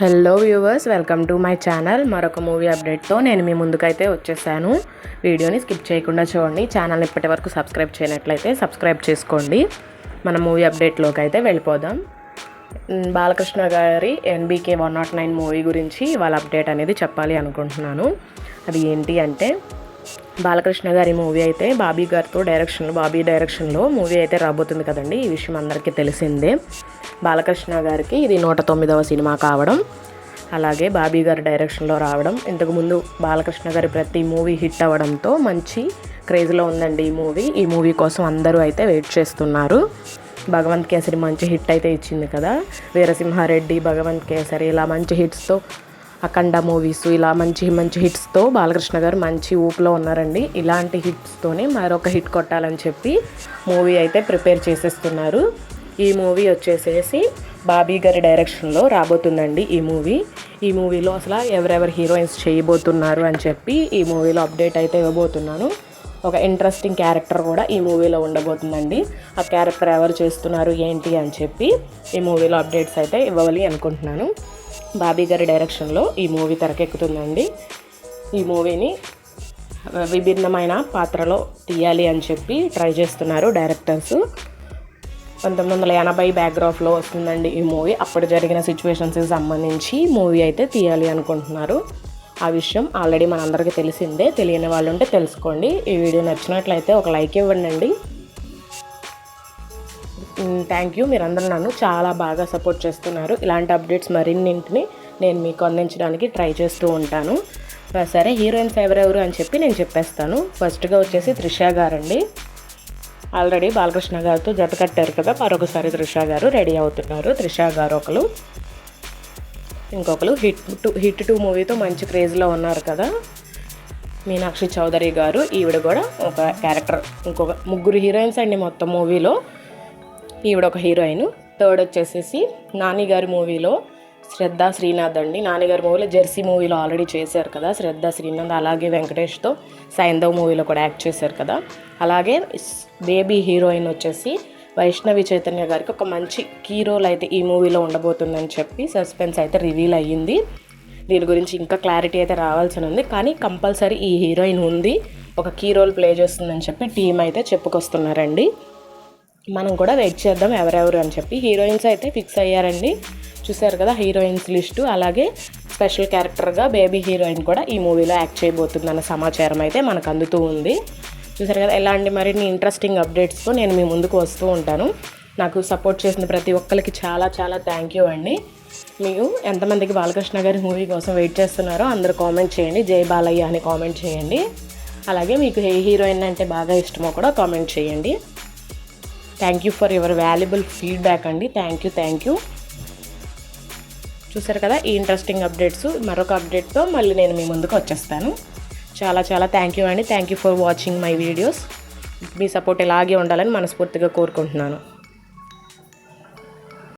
Hello viewers welcome to my channel మరొక movie అప్డేట్తో నేను మీ ముందుకైతే వచ్చేసాను. వీడియోని స్కిప్ చేయకుండా చూడండి. ఛానల్ ఇప్పటి వరకు సబ్స్క్రైబ్ చేయనట్లయితే సబ్స్క్రైబ్ చేసుకోండి. మన మూవీ అప్డేట్లోకి అయితే వెళ్ళిపోదాం. బాలకృష్ణ గారి NBK one not nine movie గురించి వాళ్ళ అప్డేట్ అనేది చెప్పాలి అనుకుంటున్నాను. అది ఏంటి అంటే బాలకృష్ణ గారి మూవీ అయితే బాబీ గారితో డైరెక్షన్ బాబీ డైరెక్షన్లో మూవీ అయితే రాబోతుంది కదండి. ఈ విషయం అందరికీ తెలిసిందే. బాలకృష్ణ గారికి ఇది నూట తొమ్మిదవ సినిమా కావడం అలాగే బాబీ గారి డైరెక్షన్లో రావడం ఇంతకుముందు బాలకృష్ణ గారి ప్రతి మూవీ హిట్ అవ్వడంతో మంచి క్రేజ్లో ఉందండి ఈ మూవీ. ఈ మూవీ కోసం అందరూ అయితే వెయిట్ చేస్తున్నారు. భగవంత్ కేసరి మంచి హిట్ అయితే ఇచ్చింది కదా. వీరసింహారెడ్డి భగవంత్ కేసరి ఇలా మంచి హిట్స్తో అఖండ మూవీస్ ఇలా మంచి మంచి హిట్స్తో బాలకృష్ణ గారు మంచి ఊపులో ఉన్నారండి. ఇలాంటి హిట్స్తోనే మరొక హిట్ కొట్టాలని చెప్పి మూవీ అయితే ప్రిపేర్ చేసేస్తున్నారు. ఈ మూవీ వచ్చేసేసి బాబీ గారి డైరెక్షన్లో రాబోతుందండి ఈ మూవీ. ఈ మూవీలో అసలు ఎవరెవరు హీరోయిన్స్ చేయబోతున్నారు అని చెప్పి ఈ మూవీలో అప్డేట్ అయితే ఇవ్వబోతున్నాను. ఒక ఇంట్రెస్టింగ్ క్యారెక్టర్ కూడా ఈ మూవీలో ఉండబోతుందండి. ఆ క్యారెక్టర్ ఎవరు చేస్తున్నారు ఏంటి అని చెప్పి ఈ మూవీలో అప్డేట్స్ అయితే ఇవ్వాలి అనుకుంటున్నాను. బాబీ గారి డైరెక్షన్లో ఈ మూవీ తెరకెక్కుతుందండి. ఈ మూవీని విభిన్నమైన పాత్రలో తీయాలి అని చెప్పి ట్రై చేస్తున్నారు డైరెక్టర్స్. పంతొమ్మిది వందల ఎనభై బ్యాక్గ్రాఫ్లో వస్తుందండి ఈ మూవీ. అప్పుడు జరిగిన సిచ్యువేషన్స్కి సంబంధించి మూవీ అయితే తీయాలి అనుకుంటున్నారు. ఆ విషయం ఆల్రెడీ మనందరికీ తెలిసిందే. తెలియని వాళ్ళు ఉంటే తెలుసుకోండి. ఈ వీడియో నచ్చినట్లయితే ఒక లైక్ ఇవ్వండి థ్యాంక్ యూ మీరందరూ నన్ను చాలా బాగా సపోర్ట్ చేస్తున్నారు. ఇలాంటి అప్డేట్స్ మరిన్నింటిని నేను మీకు అందించడానికి ట్రై చేస్తూ ఉంటాను. సరే హీరోయిన్స్ ఎవరెవరు అని చెప్పి నేను చెప్పేస్తాను. ఫస్ట్గా వచ్చేసి త్రిష గారండి. ఆల్రెడీ బాలకృష్ణ గారితో జత కట్టారు కదా మరొకసారి త్రిష గారు రెడీ అవుతున్నారు. త్రిష గారు ఒకరు. ఇంకొకరు హిట్ టూ హిట్ టూ మూవీతో మంచి క్రేజ్లో ఉన్నారు కదా. మీనాక్షి చౌదరి గారు ఈవిడ కూడా ఒక క్యారెక్టర్ ఇంకొక ముగ్గురు హీరోయిన్స్ అండి మొత్తం మూవీలో ఈవిడ ఒక హీరోయిన్. థర్డ్ వచ్చేసేసి నానిగారి మూవీలో శ్రద్ధ శ్రీనాథ్ అండి. నాన్నగారి మూవీలో జెర్సీ మూవీలో ఆల్రెడీ చేశారు కదా శ్రద్ధ శ్రీనాథ్ అలాగే వెంకటేష్తో సైంధవ్ మూవీలో కూడా యాక్ట్ చేశారు కదా. అలాగే బేబీ హీరోయిన్ వచ్చేసి వైష్ణవి చైతన్య గారికి ఒక మంచి కీ రోల్ అయితే ఈ మూవీలో ఉండబోతుందని చెప్పి సస్పెన్స్ అయితే రివీల్ అయ్యింది. దీని గురించి ఇంకా క్లారిటీ అయితే రావాల్సి ఉంది. కానీ కంపల్సరీ ఈ హీరోయిన్ ఉంది. ఒక కీ రోల్ ప్లే చేస్తుందని చెప్పి టీం అయితే చెప్పుకొస్తున్నారండి. మనం కూడా వెయిట్ చేద్దాం ఎవరెవరు అని చెప్పి. హీరోయిన్స్ అయితే ఫిక్స్ అయ్యారండి. చూసారు కదా హీరోయిన్స్ లిస్టు. అలాగే స్పెషల్ క్యారెక్టర్గా బేబీ హీరోయిన్ కూడా ఈ మూవీలో యాక్ట్ చేయబోతుందన్న సమాచారం అయితే మనకు అందుతూ ఉంది. చూసారు కదా ఎలాంటి మరిన్ని ఇంట్రెస్టింగ్ అప్డేట్స్తో నేను మీ ముందుకు వస్తూ ఉంటాను. నాకు సపోర్ట్ చేసిన ప్రతి ఒక్కరికి చాలా చాలా థ్యాంక్ యూ అండి. మీకు ఎంతమందికి బాలకృష్ణ గారి మూవీ కోసం వెయిట్ చేస్తున్నారో అందరూ కామెంట్ చేయండి. జై బాలయ్య అని కామెంట్ చేయండి. అలాగే మీకు ఏ హీరోయిన్ అంటే బాగా ఇష్టమో కూడా కామెంట్ చేయండి. Thank you for your valuable feedback అండి. థ్యాంక్ యూ థ్యాంక్ యూ చూసారు కదా ఈ ఇంట్రెస్టింగ్ అప్డేట్స్ మరొక అప్డేట్తో మళ్ళీ నేను మీ ముందుకు వచ్చేస్తాను. చాలా చాలా థ్యాంక్ యూ అండి. Thank you for watching my videos me support ఇలాగే ఉండాలని మనస్ఫూర్తిగా కోరుకుంటున్నాను.